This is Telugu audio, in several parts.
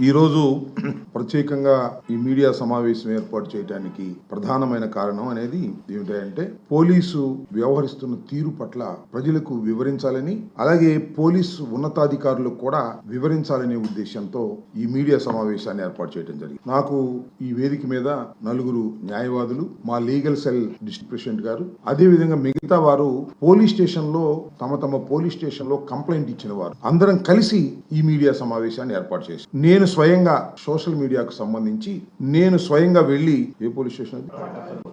ఈరోజు ప్రత్యేకంగా ఈ మీడియా సమావేశం ఏర్పాటు చేయడానికి ప్రధానమైన కారణం అనేది ఏమిటంటే పోలీసు వ్యవహరిస్తున్న తీరు పట్ల ప్రజలకు వివరించాలని అలాగే పోలీసు ఉన్నతాధికారులకు కూడా వివరించాలనే ఉద్దేశంతో ఈ మీడియా సమావేశాన్ని ఏర్పాటు చేయడం జరిగింది. నాకు ఈ వేదిక మీద నలుగురు న్యాయవాదులు మా లీగల్ సెల్ డిస్ట్రిక్ట్ ప్రెసిడెంట్ గారు అదేవిధంగా మిగతా వారు పోలీస్ స్టేషన్లో తమ తమ పోలీస్ స్టేషన్లో కంప్లైంట్ ఇచ్చిన వారు. అందరం కలిసి ఈ మీడియా సమావేశాన్ని ఏర్పాటు చేసి నేను స్వయంగా సోషల్ మీడియా మీడియాకు సంబంధించి నేను స్వయంగా వెళ్ళి ఏ police station?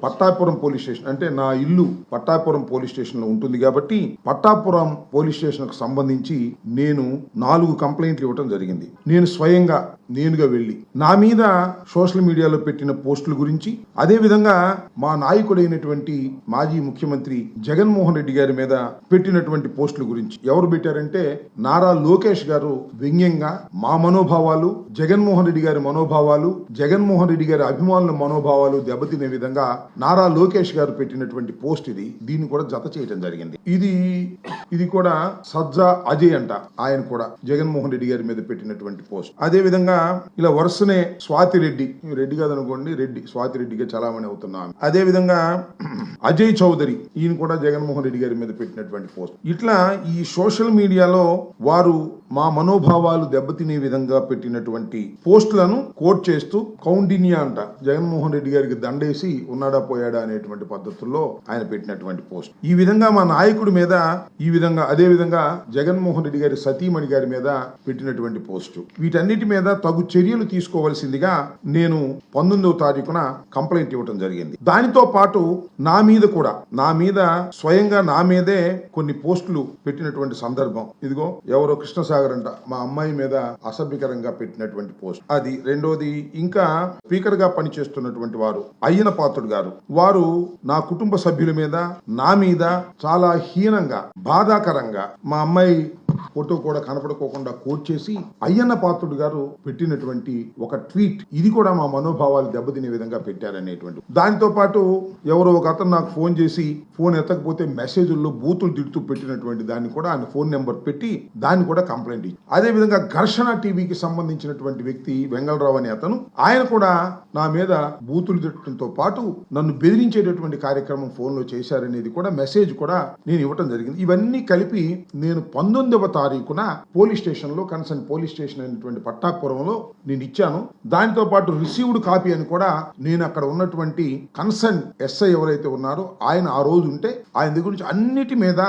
Pattapuram police station. అంటే నా ఇల్లు పట్టాపురం పోలీస్ స్టేషన్లో ఉంటుంది కాబట్టి పట్టాపురం పోలీస్ స్టేషన్కు సంబంధించి నేను నాలుగు కంప్లైంట్లు ఇవ్వడం జరిగింది. నేను స్వయంగా నేనుగా వెళ్ళి నా మీద సోషల్ మీడియాలో పెట్టిన పోస్టుల గురించి అదే విధంగా మా నాయకుడైనటువంటి మాజీ ముఖ్యమంత్రి జగన్మోహన్ రెడ్డి గారి మీద పెట్టినటువంటి పోస్టుల గురించి. ఎవరు పెట్టారంటే నారా లోకేష్ గారు వ్యంగ్యంగా మా మనోభావాలు జగన్మోహన్ రెడ్డి గారి మనోభావాలు జగన్మోహన్ రెడ్డి గారి అభిమానుల మనోభావాలు దెబ్బతినే విధంగా నారా లోకేష్ గారు పెట్టినటువంటి పోస్ట్ ఇది. దీన్ని కూడా జత చేయడం జరిగింది. ఇది ఇది కూడా సజ్జా అజయ్ అంట. ఆయన కూడా జగన్మోహన్ రెడ్డి గారి మీద పెట్టినటువంటి పోస్ట్. అదే విధంగా ఇలా వరుసనే స్వాతి రెడ్డి రెడ్డి కాదనుకోండి రెడ్డి స్వాతి రెడ్డిగా చలామణి అవుతున్నాను అదే విధంగా అజయ్ చౌదరి ఈయన కూడా జగన్మోహన్ రెడ్డి గారి మీద పెట్టినటువంటి పోస్ట్. ఇట్లా ఈ సోషల్ మీడియాలో వారు మా మనోభావాలు దెబ్బతినే విధంగా పెట్టినటువంటి పోస్టులను కోట్ చేస్తూ కౌండిన్యా అంట. జగన్మోహన్ రెడ్డి గారికి దండేసి ఉన్నాడా పోయాడా అనేటువంటి పద్ధతుల్లో ఆయన పెట్టినటువంటి పోస్ట్. ఈ విధంగా మా నాయకుడి మీద ఈ విధంగా అదే విధంగా జగన్మోహన్ రెడ్డి గారి సతీమణి గారి మీద పెట్టినటువంటి పోస్టు. వీటన్నిటి మీద తగు చర్యలు తీసుకోవాల్సిందిగా నేను పంతొమ్మిదవ తారీఖున కంప్లైంట్ ఇవ్వడం జరిగింది. దానితో పాటు నా మీద కూడా నా మీద స్వయంగా నా మీదే కొన్ని పోస్టులు పెట్టినటువంటి సందర్భం. ఇదిగో ఎవరో కృష్ణసాగర్ అంట మా అమ్మాయి మీద అసభ్యకరంగా పెట్టినటువంటి పోస్ట్. అది రెండోది ఇంకా స్పీకర్గా పనిచేస్తున్నటువంటి వారు అయ్యన పాత్రుడు గారు. వారు నా కుటుంబ సభ్యుల మీద నా మీద చాలా హీనంగా బాధాకరంగా మా అమ్మాయి ఫోటో కూడా కనపడుకోకుండా కోట్ చేసి అయ్యన్న పాత్రుడు గారు పెట్టినటువంటి ఒక ట్వీట్. ఇది కూడా మా మనోభావాలు దెబ్బతినే విధంగా పెట్టారనేటువంటి. దానితో పాటు ఎవరో ఒక అతను నాకు ఫోన్ చేసి ఫోన్ ఎత్తకపోతే మెసేజ్ల్లో బూతులు తిడుతూ పెట్టినటువంటి దాన్ని కూడా ఆయన ఫోన్ నెంబర్ పెట్టి దాన్ని కూడా కంప్లైంట్ ఇచ్చి అదే విధంగా ఘర్షణ టీవీకి సంబంధించినటువంటి వ్యక్తి వెంగళరావు అనే అతను ఆయన కూడా నా మీద బూతులు తిట్టడంతో పాటు నన్ను బెదిరించేటటువంటి కార్యక్రమం ఫోన్లో చేశారనేది కూడా మెసేజ్ కూడా నేను ఇవ్వటం జరిగింది. ఇవన్నీ కలిపి నేను పంతొమ్మిదవ తారీఖున పోలీస్ స్టేషన్లో కన్సర్న్ పోలీస్ స్టేషన్ అయినటువంటి పట్టాపురంలో నేను ఇచ్చాను. దానితో పాటు రిసీవ్డ్ కాపీ అని కూడా నేను అక్కడ ఉన్నటువంటి కన్సర్న్ ఎస్ఐ ఎవరైతే ఉన్నారో ఆయన ఆ రోజు ఉంటే ఆయన దగ్గర నుంచి అన్నిటి మీద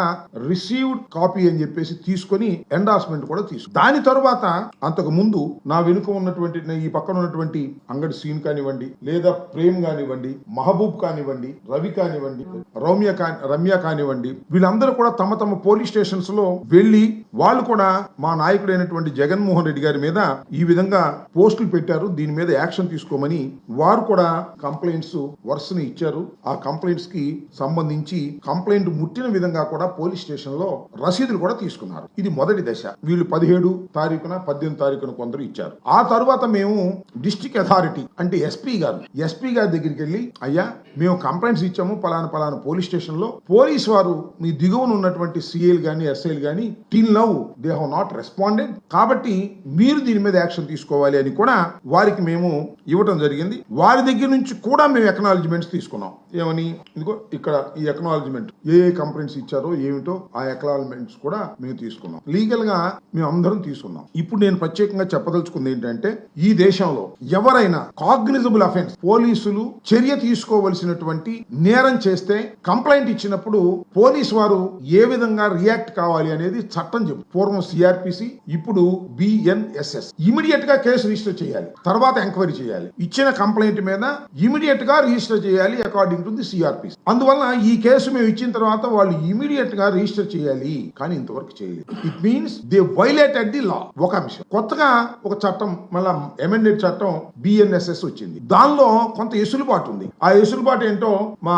రిసీవ్డ్ కాపీ అని చెప్పేసి తీసుకొని ఎండార్స్మెంట్ కూడా తీసుకు దాని తర్వాత అంతకు ముందు నా వెనుక ఉన్నటువంటి ఈ పక్కన ఉన్నటువంటి అంగడి సీన్ కానివ్వండి లేదా ప్రేమ్ కానివ్వండి మహబూబ్ కానివ్వండి రవి కానివ్వండి రౌమ్య రమ్య కానివ్వండి వీళ్ళందరూ కూడా తమ తమ పోలీస్ స్టేషన్స్లో వెళ్ళి వాళ్ళు కూడా మా నాయకుడైనటువంటి జగన్మోహన్ రెడ్డి గారి మీద ఈ విధంగా పోస్టులు పెట్టారు. దీని మీద యాక్షన్ తీసుకోమని వారు కూడా కంప్లైంట్స్ వరుసని ఇచ్చారు. ఆ కంప్లైంట్స్కి సంబంధించి కంప్లైంట్ ముట్టిన విధంగా కూడా పోలీస్ స్టేషన్లో రసీదులు కూడా తీసుకున్నారు. ఇది మొదటి దశ. వీళ్ళు పదిహేడు తారీఖున పద్దెనిమిది తారీఖున కొందరు ఇచ్చారు. ఆ తర్వాత మేము డిస్ట్రిక్ట్ అథారిటీ అంటే ఎస్పీ గారు ఎస్పీ గారి దగ్గరికి వెళ్ళి అయ్యా మేము కంప్లైంట్స్ ఇచ్చాము పలానా పలానా పోలీస్ స్టేషన్లో పోలీస్ వారు మీ దిగువన ఉన్నటువంటి సిఐలు కానీ ఎస్ఐలు కానీ till now they have not responded. కాబట్టి మీరు దీని మీద యాక్షన్ తీసుకోవాలి అని కూడా వారికి మేము ఇవ్వటం జరిగింది. వారి దగ్గర నుంచి కూడా మేము ఎకనాలజ్మెంట్స్ తీసుకున్నాం. ఏమని? ఇదిగో ఇక్కడ ఈ ఎకనాలజ్మెంట్ ఏ ఏ కంప్లైంట్స్ ఇచ్చారో ఏమిటో ఆ ఎకనాలజ్మెంట్స్ కూడా మేము తీసుకున్నాం. లీగల్గా మేమందరం తీసుకున్నాం. ఇప్పుడు నేను ప్రత్యేకంగా చెప్పదలుచుకుంది ఏంటంటే ఈ దేశంలో ఎవరైనా కాగ్నిజబుల్ అఫెన్స్ పోలీసులు చర్య తీసుకోవలసినటువంటి నేరం చేస్తే కంప్లైంట్ ఇచ్చినప్పుడు పోలీస్ వారు ఏ విధంగా రియాక్ట్ కావాలి అనేది చట్టం చెప్పు. పూర్వం సిఆర్పిసి ఇప్పుడు బిఎన్ఎస్ఎస్ ఇమీడియట్గా కేసు రిజిస్టర్ చేయాలి. తర్వాత ఎంక్వైరీ చేయాలి. ఇచ్చిన కంప్లైంట్ మీద ఇమీడియట్గా రిజిస్టర్ చేయాలి అకార్డింగ్ టు ది సిఆర్పిసి అందువల్ల ఈ కేసు మేము ఇచ్చిన తర్వాత వాళ్ళు ఇమీడియట్గా రిజిస్టర్ చేయాలి. కానీ ఇంతవరకు చేయలేదు. It means they violated the law. ఒక అంశం. కొత్తగా ఒక చట్టం మళ్ళా ఎమెండెడ్ చట్టం బిఎన్ఎస్ఎస్ వచ్చింది. దానిలో కొంత ఎసులుబాటు ఉంది. ఆ ఎసులుబాటు ఏంటో మా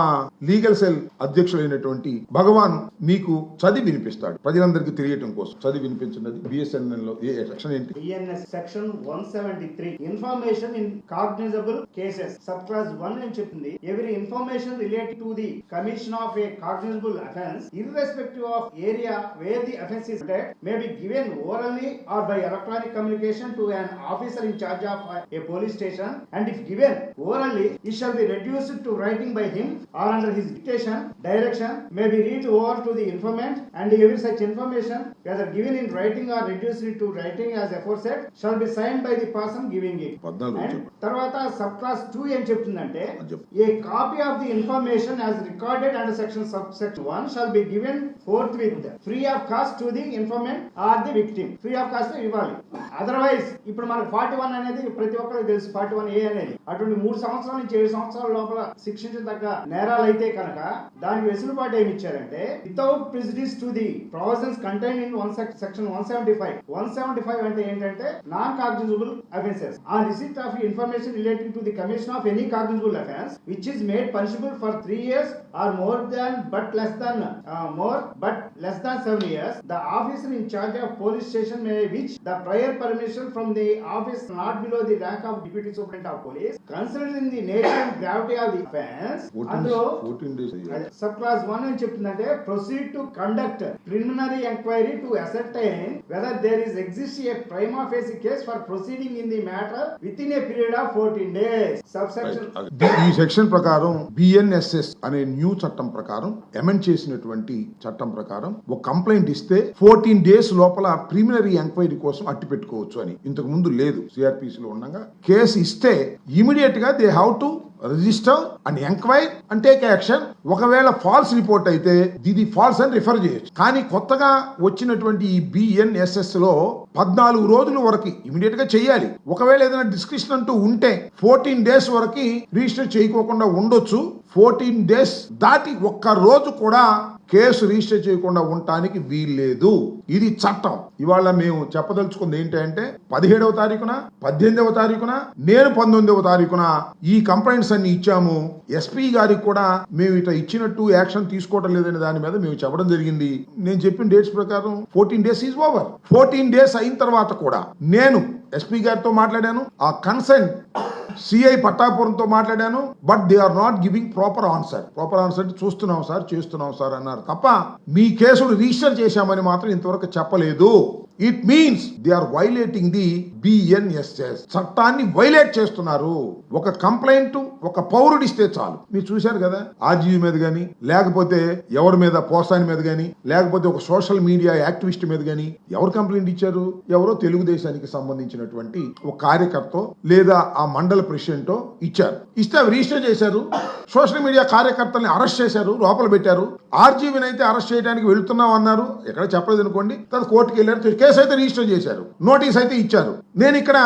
లీగల్ సెల్ అధ్యక్షుడైనటువంటి భగవాన్ మీకు చదివి వినిపిస్తాడు. ప్రజలందరికీ తెలియటం కోసం. చదివి వినిపించినది బిఎస్ఎన్ఎల్లో ఏ సెక్షన్ ఏంటి? BNS section one seventy three information in cognizable cases sub clause one అని చెప్పింది. ఎవరి information related to the commission of a cognizable offence irrespective of area where the offence is may be given orally or by electronic communication to an officer in charge of a- police station and if given orally, it shall be reduced to writing by him or under his dictation, direction, may be read over to the informant and every such information, whether given in writing or reduced to writing as aforesaid, shall be signed by the person giving it. తర్వాత సబ్ క్లాస్ టూ ఏం చెప్తుందంటే. A copy of the information as recorded under section sub section one shall be given forthwith free of cost to the informant or the victim free of cost ఇవ్వాలి. అదర్వైజ్ ఇప్పుడు మనకు ఫార్టీ వన్ అనేది ప్రతి ఒక్కరికి తెలుసు. ఫార్టీ వన్ ఏ అనేది. అటువంటి మూడు సంవత్సరాల నుంచి ఏడు సంవత్సరాల లోపల శిక్షించదగ్గ నేరాలు అయితే కనుక దానికి వెసులుబాటు ఏమి ఇచ్చారంటే without prejudice to the provisions contain in one section one seventy five one seventy five అంటే ఏంటంటే non cognizable offences a receipt of information relating to the commission of any cognizable offence which is made punishable for three years or more than but less than more but less than seven years the officer in charge of police station may with the prior permission from the office not below the rank of deputy superintendent of police considering the nature and gravity of the offence అందులో ఫోర్టీన్ డేస్ అయ్యాయి సబ్ క్లాస్ వన్ ఏం చెప్తుందంటే proceed to conduct preliminary enquiry to ascertain whether there is exist a prima facie case for proceeding in the matter within a period of fourteen days sub section ఈ సెక్షన్ ప్రకారం బిఎన్ఎస్ఎస్ అనే న్యూ చట్టం ప్రకారం అమెండ్ చేసినటువంటి చట్టం ప్రకారం ఒక కంప్లైంట్ ఇస్తే ఫోర్టీన్ డేస్ లోపల ప్రిమినరీ ఎంక్వైరీ కోసం అట్టి పెట్టుకోవచ్చు అని. ఇంతకు ముందు లేదు. సిఆర్పిసి లో ఉండగా. కేసు ఇస్తే ఇమీడియట్గా they have to register and enquire and take action. ఒకవేళ ఫాల్స్ రిపోర్ట్ అయితే ఇది ఫాల్స్ అని రిఫర్ చేయొచ్చు. కానీ కొత్తగా వచ్చినటువంటి ఈ బిఎన్ఎస్ఎస్లో పద్నాలుగు రోజుల వరకు ఇమీడియట్గా చేయాలి ఒకవేళ ఏదైనా డిస్క్రిప్షన్ అంటూ ఉంటే ఫోర్టీన్ డేస్ వరకు రిజిస్టర్ చేయకోకుండా ఉండొచ్చు. ఫోర్టీన్ డేస్ దాటి ఒక్క రోజు కూడా కేసు రిజిస్టర్ చేయకుండా ఉండటానికి వీల్లేదు. ఇది చట్టం. ఇవాళ మేము చెప్పదలుచుకుంది ఏంటంటే పదిహేడవ తారీఖున పద్దెనిమిదవ తారీఖున నేను పంతొమ్మిదవ తారీఖున ఈ కంప్లైంట్స్ అన్ని ఇచ్చాము. ఎస్పీ గారికి కూడా మేము ఇట్లా ఇచ్చినట్టు యాక్షన్ తీసుకోవటం లేదనే దాని మీద మేము చెప్పడం జరిగింది. నేను చెప్పిన డేట్స్ ప్రకారం fourteen days is over. Fourteen days అయిన తర్వాత కూడా నేను ఎస్పీ గారితో మాట్లాడాను. ఆ కన్సెంట్ సిఐ పట్టాపురంతో మాట్లాడాను but they are not giving proper answer proper answer చూస్తున్నాం సార్ చేస్తున్నాం సార్ అన్నారు. తప్ప మీ కేసును రిజిస్టర్ చేశామని మాత్రం ఇంతవరకు చెప్పలేదు. It means they are violating the BNSS చట్టాన్ని వైలేట్ చేస్తున్నారు. ఒక కంప్లైంట్ ఒక పౌరుడు ఇస్తే చాలు. మీరు చూశారు కదా ఆర్జీవీ మీద గాని లేకపోతే ఎవరి మీద పోసాని మీద గాని లేకపోతే ఒక సోషల్ మీడియా యాక్టివిస్ట్ మీద గాని ఎవరు కంప్లైంట్ ఇచ్చారు? ఎవరో తెలుగుదేశానికి సంబంధించినటువంటి ఒక కార్యకర్త లేదా ఆ మండల ప్రెసిడెంట్ ఇచ్చారు. ఇస్తే అవి రిజిస్టర్ చేశారు. సోషల్ మీడియా కార్యకర్తల్ని అరెస్ట్ చేశారు లోపల పెట్టారు. ఆర్జీవిని అయితే అరెస్ట్ చేయడానికి వెళుతున్నాం అన్నారు. ఎక్కడ చెప్పలేదు అనుకోండి. తర్వాత కోర్టుకి వెళ్ళారు. కేసు అయితే రిజిస్టర్ చేశారు. నోటీస్ అయితే ఇచ్చారు. నేను ఇక్కడ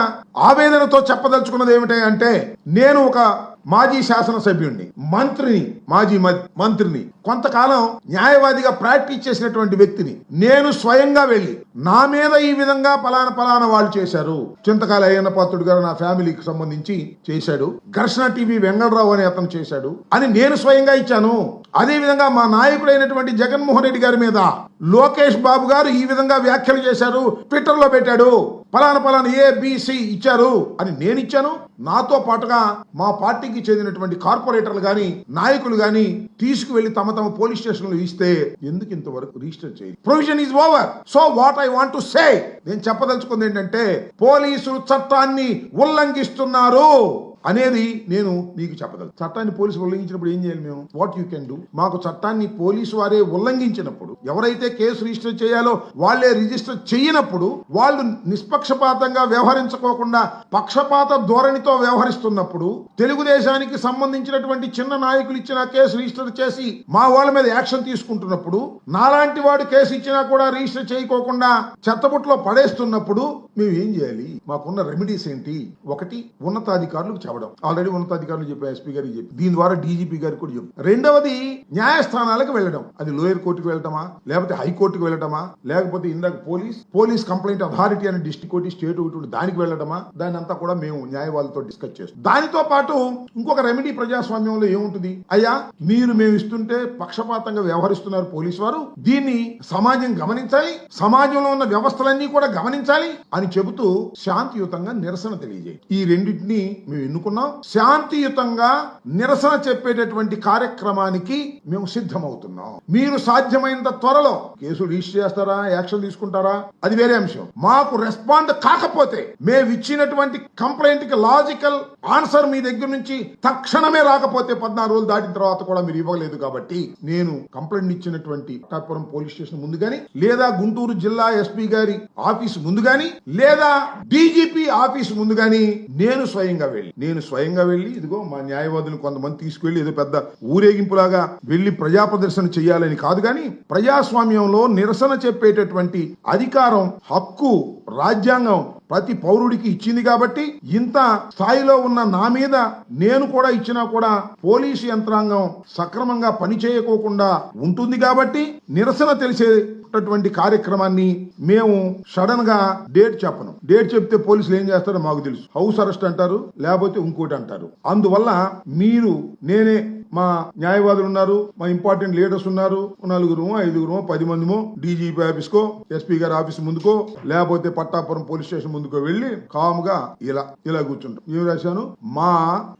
ఆవేదనతో చెప్పదలుచుకున్నది ఏమిటి అంటే నేను ఒక మాజీ శాసనసభ్యుణ్ణి మంత్రిని మాజీ మంత్రిని కొంతకాలం న్యాయవాదిగా ప్రాక్టీస్ చేసినటువంటి వ్యక్తిని నేను స్వయంగా వెళ్ళి నా మీద ఈ విధంగా పలానా పలానా వాళ్ళు చేశారు. చింతకాల అయ్యన్న పాత్రుడు గారు నా ఫ్యామిలీకి సంబంధించి చేశాడు. ఘర్షణ టీవీ వెంగళరావు అనే అతను చేశాడు. అని నేను స్వయంగా ఇచ్చాను. అదే విధంగా మా నాయకుడైనటువంటి జగన్మోహన్ రెడ్డి గారి మీద లోకేష్ బాబు గారు ఈ విధంగా వ్యాఖ్యలు చేశారు. ట్విట్టర్లో పెట్టాడు. పలానా పలానా ఏ ఇచ్చారు అని నేను ఇచ్చాను. నాతో పాటుగా మా పార్టీకి చెందినటువంటి కార్పొరేటర్లు గాని నాయకులు గాని తీసుకువెళ్ళి తమ తమ పోలీస్ స్టేషన్లు ఇస్తే ఎందుకు ఇంతవరకు రిజిస్టర్ చేయాలి? Provision is over. So what I want to say నేను చెప్పదలుచుకుంది ఏంటంటే పోలీసులు చట్టాన్ని ఉల్లంఘిస్తున్నారు. అనేది నేను మీకు చెప్పగలను. చట్టాన్ని పోలీసు ఉల్లంఘించినప్పుడు ఏం చేయాలి మేము? వాట్ యూ కెన్ డూ మాకు చట్టాన్ని పోలీసు వారే ఉల్లంఘించినప్పుడు ఎవరైతే కేసు రిజిస్టర్ చేయాలో వాళ్ళే రిజిస్టర్ చేయనప్పుడు వాళ్ళు నిష్పక్షపాతంగా వ్యవహరించుకోకుండా పక్షపాత ధోరణితో వ్యవహరిస్తున్నప్పుడు తెలుగుదేశానికి సంబంధించినటువంటి చిన్న నాయకులు ఇచ్చిన కేసు రిజిస్టర్ చేసి మా వాళ్ళ మీద యాక్షన్ తీసుకుంటున్నప్పుడు నాలాంటి వాడు కేసు ఇచ్చినా కూడా రిజిస్టర్ చేయకోకుండా చెత్తబుట్లో పడేస్తున్నప్పుడు మేము ఏం చేయాలి? మాకున్న రెమెడీస్ ఏంటి? ఒకటి ఉన్నతాధికారులకు అవడం ఆల్రెడీ ఉన్నతాధికారులు చెప్పారు ఎస్పీ గారికి చెప్పి. దీని ద్వారా డీజీపీ గారికి కూడా చెప్పి రెండవది న్యాయస్థానాలకు వెళ్ళడం. అది లోయర్ కోర్టుకు వెళ్ళటమా? లేకపోతే హైకోర్టుకు వెళ్ళటమా? లేకపోతే ఇందాక పోలీస్ పోలీస్ కంప్లైంట్ అథారిటీ అని డిస్ట్రిక్ట్ కోర్టు స్టేట్ ఒకటి దానికి వెళ్ళటమా? దాని అంతా కూడా మేము న్యాయవాదులతో డిస్కస్ చేస్తాం. దానితో పాటు ఇంకొక రెమెడీ ప్రజాస్వామ్యంలో ఏముంటుంది? అయ్యా మీరు మేము ఇస్తుంటే పక్షపాతంగా వ్యవహరిస్తున్నారు పోలీసు వారు. దీన్ని సమాజం గమనించాలి సమాజంలో ఉన్న వ్యవస్థలన్నీ కూడా గమనించాలి అని చెబుతూ శాంతియుతంగా నిరసన తెలియజేయి ఈ రెండింటిని మేము ఎన్నుకు ఎన్నుకున్నాం శాంతియుతంగా నిరసన చెప్పేటటువంటి కార్యక్రమానికి మేము సిద్ధమవుతున్నాం. మీరు సాధ్యమైనంత త్వరలో కేసు రిజిస్టర్ చేస్తారా యాక్షన్ తీసుకుంటారా? అది వేరే అంశం. మాకు రెస్పాండ్ కాకపోతే మేము ఇచ్చినటువంటి కంప్లైంట్కి లాజికల్ ఆన్సర్ మీ దగ్గర నుంచి తక్షణమే రాకపోతే పద్నాలుగు రోజులు దాటిన తర్వాత కూడా మీరు ఇవ్వలేదు కాబట్టి నేను కంప్లైంట్ ఇచ్చినటువంటి పట్టాపురం పోలీస్ స్టేషన్ ముందు గాని లేదా గుంటూరు జిల్లా ఎస్పీ గారి ఆఫీస్ ముందు గాని లేదా డీజీపీ ఆఫీస్ ముందు గాని నేను స్వయంగా వెళ్ళి నేను స్వయంగా వెళ్ళి ఇదిగో మా న్యాయవాదులు కొంతమంది తీసుకువెళ్ళి ఏదో పెద్ద ఊరేగింపులాగా వెళ్ళి ప్రజా ప్రదర్శన చేయాలని కాదు కానీ ప్రజాస్వామ్యంలో నిరసన చెప్పేటటువంటి అధికారం హక్కు రాజ్యాంగం ప్రతి పౌరుడికి ఇచ్చింది కాబట్టి ఇంత స్థాయిలో ఉన్న నా మీద నేను కూడా ఇచ్చినా కూడా పోలీసు యంత్రాంగం సక్రమంగా పనిచేయకోకుండా ఉంటుంది కాబట్టి నిరసన తెలిసేటటువంటి కార్యక్రమాన్ని మేము సడన్గా డేట్ చెప్పను. డేట్ చెప్తే పోలీసులు ఏం చేస్తారో మాకు తెలుసు. హౌస్ అరెస్ట్ అంటారు లేకపోతే ఇంకోటి అంటారు. అందువల్ల మీరు నేనే మా న్యాయవాదులు ఉన్నారు మా ఇంపార్టెంట్ లీడర్స్ ఉన్నారు. నలుగురు ఐదుగురు పది మందిమో డీజీపీ ఆఫీస్ కో ఎస్పీ గారి ఆఫీస్ ముందుకో లేకపోతే పట్టాపురం పోలీస్ స్టేషన్ ముందుకో వెళ్ళి కాముగా ఇలా ఇలా కూర్చుంటాం. ఏం రాశాను? మా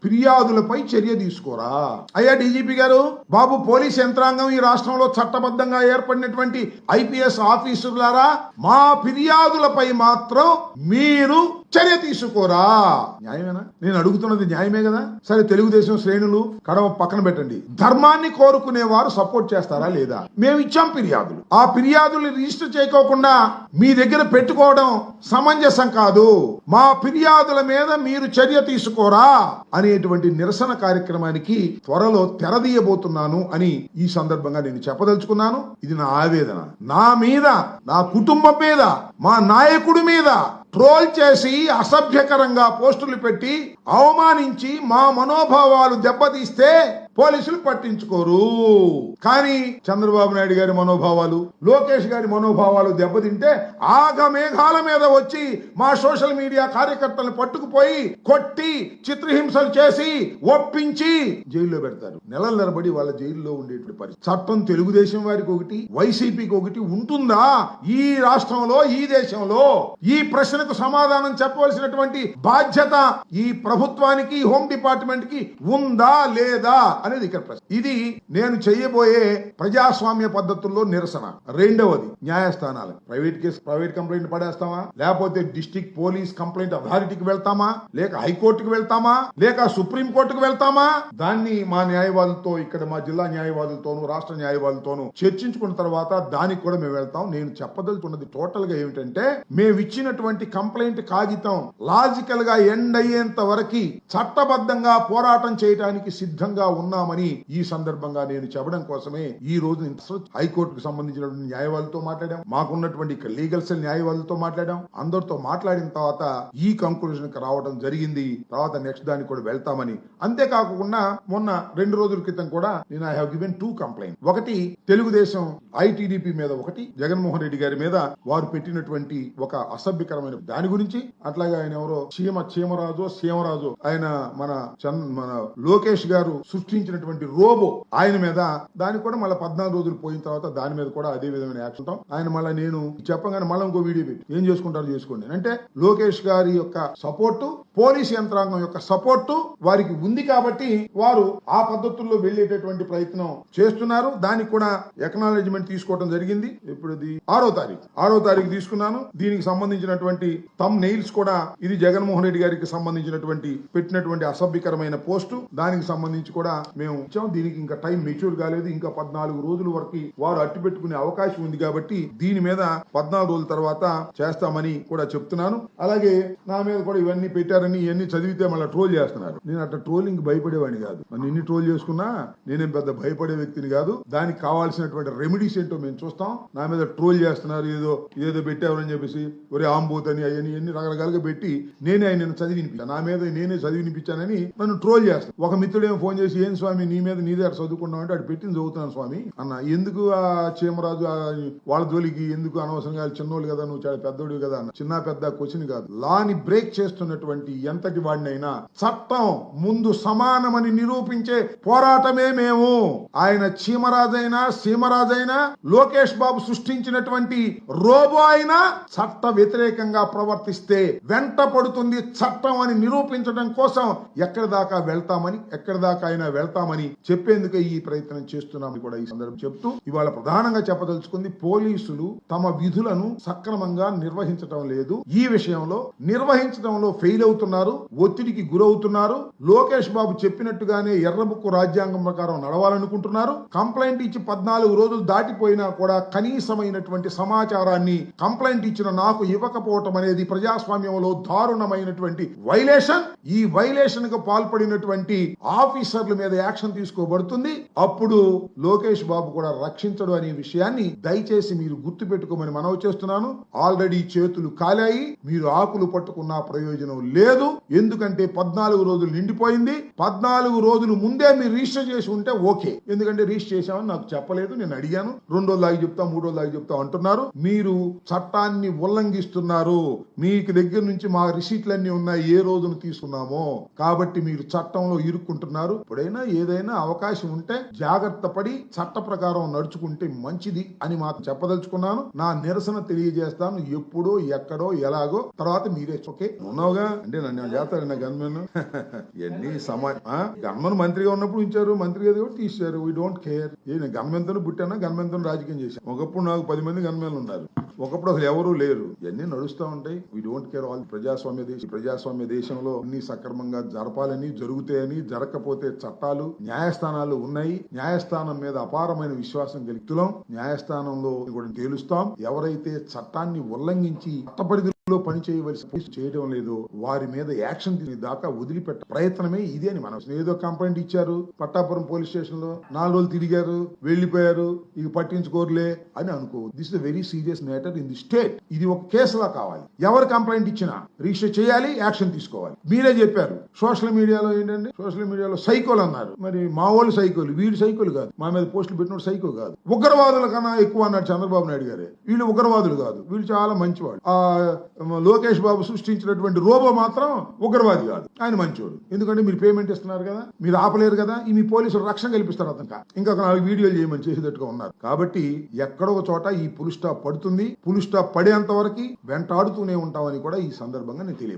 ఫిర్యాదులపై చర్య తీసుకోరా. అయ్యా డీజీపీ గారు బాబు పోలీస్ యంత్రాంగం ఈ రాష్ట్రంలో చట్టబద్ధంగా ఏర్పడినటువంటి ఐపీఎస్ ఆఫీసర్లారా మా ఫిర్యాదులపై మాత్రం మీరు చర్య తీసుకోరా? న్యాయమేనా? నేను అడుగుతున్నది న్యాయమే కదా? సరే తెలుగుదేశం శ్రేణులు కడవ పక్కన పెట్టండి. ధర్మాన్ని కోరుకునే వారు సపోర్ట్ చేస్తారా లేదా? మేము ఇచ్చాం ఫిర్యాదులు. ఆ ఫిర్యాదులు రిజిస్టర్ చేయకోకుండా మీ దగ్గర పెట్టుకోవడం సమంజసం కాదు. మా ఫిర్యాదుల మీద మీరు చర్య తీసుకోరా? అనేటువంటి నిరసన కార్యక్రమానికి త్వరలో తెరదీయబోతున్నాను అని ఈ సందర్భంగా నేను చెప్పదలుచుకున్నాను. ఇది నా ఆవేదన. నా మీద నా కుటుంబం మీద మా నాయకుడి మీద ట్రోల్ చేసి అసభ్యకరంగా పోస్టులు పెట్టి అవమానించి మా మనోభావాలు దెబ్బతీస్తే పోలీసులు పట్టించుకోరు. కానీ చంద్రబాబు నాయుడు గారి మనోభావాలు లోకేష్ గారి మనోభావాలు దెబ్బతింటే ఆగమేఘాల మీద వచ్చి మా సోషల్ మీడియా కార్యకర్తలను పట్టుకుపోయి కొట్టి చిత్రహింసలు చేసి ఒప్పించి జైల్లో పెడతారు. నెలల నిలబడి వాళ్ళ జైల్లో ఉండేటువంటి పరిస్థితి. చట్టం తెలుగుదేశం వారికి ఒకటి వైసీపీకి ఒకటి ఉంటుందా? ఈ రాష్ట్రంలో ఈ దేశంలో ఈ ప్రశ్నకు సమాధానం చెప్పవలసినటువంటి బాధ్యత ఈ ప్రభుత్వానికి హోమ్ డిపార్ట్మెంట్కి ఉందా లేదా? అనేది ఇక్కడ ప్రశ్న. ఇది నేను చేయబోయే ప్రజాస్వామ్య పద్ధతుల్లో నిరసన. రెండవది న్యాయస్థానాలు ప్రైవేట్ కేసు ప్రైవేట్ కంప్లైంట్ పడేస్తామా? లేకపోతే డిస్టిక్ పోలీస్ కంప్లైంట్ అథారిటీకి వెళ్తామా? లేక హైకోర్టుకు వెళ్తామా? లేక సుప్రీం కోర్టుకు వెళ్తామా? దాన్ని మా న్యాయవాదులతో ఇక్కడ మా జిల్లా న్యాయవాదులతోనూ రాష్ట్ర న్యాయవాదులతోనూ చర్చించుకున్న తర్వాత దానికి కూడా మేము వెళ్తాం. నేను చెప్పదలుచున్నది టోటల్గా ఏమిటంటే మేము ఇచ్చినటువంటి కంప్లైంట్ కాగితం లాజికల్గా ఎండ్ అయ్యేంత వరకు చట్టబద్ధంగా పోరాటం చేయడానికి సిద్ధంగా ఉన్న ఉన్నామని ఈ సందర్భంగా నేను చెప్పడం కోసమే ఈ రోజు హైకోర్టుకు సంబంధించినటువంటి న్యాయవాదులతో మాట్లాడాం. మాకున్నటువంటి లీగల్ సెల్ న్యాయవాదులతో మాట్లాడాం. అందరితో మాట్లాడిన తర్వాత ఈ కంక్లూజన్కి రావడం జరిగింది. తర్వాత నెక్స్ట్ దానికి కూడా వెళ్తామని. అంతేకాకుండా మొన్న రెండు రోజుల క్రితం కూడా నేను I have given two complaint ఒకటి తెలుగుదేశం ఐటీడీపీ మీద ఒకటి జగన్మోహన్ రెడ్డి గారి మీద వారు పెట్టినటువంటి ఒక అసభ్యకరమైన దాని గురించి. అట్లాగే ఆయన ఎవరో చీమ చీమరాజు సీమరాజు ఆయన మన చంద్ మన లోకేష్ గారు సృష్టించి సృష్టించినటువంటి రోబో ఆయన మీద దానికి కూడా మళ్ళీ పద్నాలుగు రోజులు పోయిన తర్వాత దాని మీద కూడా అదే విధమైన యాక్షన్ ఆయన మళ్ళీ నేను చెప్పగానే మళ్ళీ ఇంకో వీడియో పెట్టి ఏం చేసుకుంటారో చేసుకోండి. అంటే లోకేష్ గారి యొక్క సపోర్టు పోలీస్ యంత్రాంగం యొక్క సపోర్టు వారికి ఉంది కాబట్టి వారు ఆ పద్ధతుల్లో వెళ్ళేటటువంటి ప్రయత్నం చేస్తున్నారు. దానికి కూడా ఎకనాలజ్మెంట్ తీసుకోవడం జరిగింది. ఇప్పుడు ఇది ఆరో తారీఖు. ఆరో తారీఖు తీసుకున్నాను. దీనికి సంబంధించినటువంటి తమ్ నెయిల్స్ కూడా ఇది జగన్మోహన్ రెడ్డి గారికి సంబంధించినటువంటి పెట్టినటువంటి అసభ్యకరమైన పోస్టు. దానికి సంబంధించి కూడా మేము ఇచ్చాం దీనికి ఇంకా టైం మెచ్యూర్ కాలేదు. ఇంకా పద్నాలుగు రోజుల వరకు వారు అట్టి పెట్టుకునే అవకాశం ఉంది కాబట్టి దీని మీద పద్నాలుగు రోజుల తర్వాత చేస్తామని కూడా చెప్తున్నాను. అలాగే నా మీద కూడా ఇవన్నీ పెట్టారని ఇవన్నీ చదివితే మళ్ళీ ట్రోల్ చేస్తున్నారు. నేను అట్లా ట్రోలింగ్ భయపడేవాడిని కాదు. నన్ను ఎన్ని ట్రోల్ చేసుకున్నా నేనేం పెద్ద భయపడే వ్యక్తిని కాదు. దానికి కావాల్సినటువంటి రెమెడీస్ ఏంటో మేము చూస్తాం. నా మీద ట్రోల్ చేస్తున్నారు. ఏదో ఏదో పెట్టామని చెప్పేసి ఒరే ఆంబోత్ అని అవన్నీ ఎన్ని రకరకాలుగా పెట్టి నేనే ఆయన చదివినిపించాను నా మీద నేనే చదివినిపించానని నన్ను ట్రోల్ చేస్తాను ఒక మిత్రుడు ఏం ఫోన్ చేసి ఏం ఏంటి స్వామి నీ మీద నీ దగ్గర చదువుకున్నావు అంటే అటు పెట్టింది చదువుతున్నాను స్వామి అన్న. ఎందుకు ఆ చీమరాజు వాళ్ళ జోలికి ఎందుకు అనవసరంగా చిన్నోళ్ళు కదా నువ్వు చాలా పెద్దోడు కదా అన్న. చిన్న పెద్ద క్వశ్చన్ కాదు. లాని బ్రేక్ చేస్తున్నటువంటి ఎంతటి వాడినైనా చట్టం ముందు సమానమని నిరూపించే పోరాటమే మేము. ఆయన చీమరాజైనా సీమరాజైనా లోకేష్ బాబు సృష్టించినటువంటి రోబో అయినా చట్ట వ్యతిరేకంగా ప్రవర్తిస్తే వెంట పడుతుంది చట్టం అని నిరూపించడం కోసం ఎక్కడి దాకా వెళ్తామని ఎక్కడి దాకా అయినా వెళ్తామని చెప్పేందుకే ఈ ప్రయత్నం చేస్తున్నామని కూడా ఈ సందర్భం చెప్తూ ఇవాళ ప్రధానంగా చెప్పదలుచుకుంది పోలీసులు తమ విధులను సక్రమంగా నిర్వహించటం లేదు. ఈ విషయంలో నిర్వహించడంలో ఫెయిల్ అవుతున్నారు ఒత్తిడికి గురవుతున్నారు. లోకేష్ బాబు చెప్పినట్టుగానే ఎర్రబుక్కు రాజ్యాంగం ప్రకారం నడవాలనుకుంటున్నారు. కంప్లైంట్ ఇచ్చి పద్నాలుగు రోజులు దాటిపోయినా కూడా కనీసమైనటువంటి సమాచారాన్ని కంప్లైంట్ ఇచ్చిన నాకు ఇవ్వకపోవటం అనేది ప్రజాస్వామ్యంలో దారుణమైనటువంటి వైలేషన్ ఈ వైలేషన్కు పాల్పడినటువంటి ఆఫీసర్ల మీద యాక్షన్ తీసుకోబడుతుంది. అప్పుడు లోకేష్ బాబు కూడా రక్షించడు అనే విషయాన్ని దయచేసి మీరు గుర్తు పెట్టుకోమని మనవి చేస్తున్నాను. ఆల్రెడీ చేతులు కాలాయి. మీరు ఆకులు పట్టుకున్న ప్రయోజనం లేదు. ఎందుకంటే పద్నాలుగు రోజులు నిండిపోయింది. పద్నాలుగు రోజులు ముందే మీరు రిజిస్టర్ చేసి ఉంటే ఓకే. ఎందుకంటే రిజిస్టర్ చేశామని నాకు చెప్పలేదు. నేను అడిగాను. రెండు రోజులు చెప్తా మూడు రోజులు చెప్తా అంటున్నారు. మీరు చట్టాన్ని ఉల్లంఘిస్తున్నారు. మీకు దగ్గర నుంచి మా రిసీట్లన్నీ ఉన్నాయి. ఏ రోజున తీసుకున్నామో. కాబట్టి మీరు చట్టంలో ఇరుక్కుంటున్నారు. ఇప్పుడైనా ఏదైనా అవకాశం ఉంటే జాగ్రత్త పడి చట్ట ప్రకారం నడుచుకుంటే మంచిది అని మాత్రం చెప్పదలుచుకున్నాను. నా నిరసన తెలియజేస్తాను. ఎప్పుడో ఎక్కడో ఎలాగో. తర్వాత మీరే ఓకే? ఉన్నావుగా? అంటే నన్ను చేస్తాడు నా గన్మెన్ ఎన్ని సమా గన్మెన్ మంత్రిగా ఉన్నప్పుడు ఉంచారు. మంత్రి గారు తీశారు వీ డోంట్ కేర్ ఏ నేను గన్మెన్తో పుట్టానా? గన్మెన్తో రాజకీయం చేశాను? ఒకప్పుడు నాకు పది మంది గన్మెన్లు ఉన్నారు. ఒకప్పుడు అసలు ఎవరూ లేరు. ఇవన్నీ నడుస్తూ ఉంటాయి. వీ డోంట్ కేర్ ఆల్ ప్రజాస్వామ్య దేశం ప్రజాస్వామ్య దేశంలో అన్ని సక్రమంగా జరపాలని జరుగుతాయని జరగకపోతే చట్టాలు న్యాయస్థానాలు ఉన్నాయి. న్యాయస్థానం మీద అపారమైన విశ్వాసం గెలుపుతున్నాం న్యాయస్థానంలో కూడా తేలుస్తాం. ఎవరైతే చట్టాన్ని ఉల్లంఘించి చట్టపరిధిలో పని చేయవలసి చేయడం లేదు. వారి మీద యాక్షన్ దాకా వదిలిపెట్ట ప్రయత్నమే ఇది అని మనం ఏదో కంప్లైంట్ ఇచ్చారు. పట్టాపురం పోలీస్ స్టేషన్లో నాలుగు రోజులు తిరిగారు వెళ్ళిపోయారు ఇక పట్టించుకోరులే అని అనుకో this is very serious matter in the state ఇది ఒక కేసులా కావాలి. ఎవరు కంప్లైంట్ ఇచ్చినా రిజిస్టర్ చేయాలి యాక్షన్ తీసుకోవాలి. మీరే చెప్పారు. సోషల్ మీడియాలో ఏంటంటే సోషల్ మీడియాలో సైకోలు అన్నారు. మరి మా వాళ్ళు సైకోలు వీడు సైకోలు కాదు. మా మీద పోస్టులు పెట్టిన సైకో కాదు. ఉగ్రవాదుల కన్నా ఎక్కువ అన్నాడు చంద్రబాబు నాయుడు గారే. వీళ్ళు ఉగ్రవాదులు కాదు. వీళ్ళు చాలా మంచివాడు ఆ లోకేష్ బాబు సృష్టించినటువంటి రోబో మాత్రం ఉగ్రవాది కాదు. ఆయన మంచోడు. ఎందుకంటే మీరు పేమెంట్ ఇస్తున్నారు కదా మీరు ఆపలేరు కదా ఈ మీ పోలీసులు రక్షణ కల్పిస్తారు అతను ఇంకా నాలుగు వీడియోలు చేయమని చేసేటట్టుగా ఉన్నారు. కాబట్టి ఎక్కడో ఒక చోట ఈ పులు స్టాప్ పడుతుంది. పులు స్టాప్ పడేంత వరకు వెంటాడుతూనే ఉంటామని కూడా ఈ సందర్భంగా నేను తెలియదు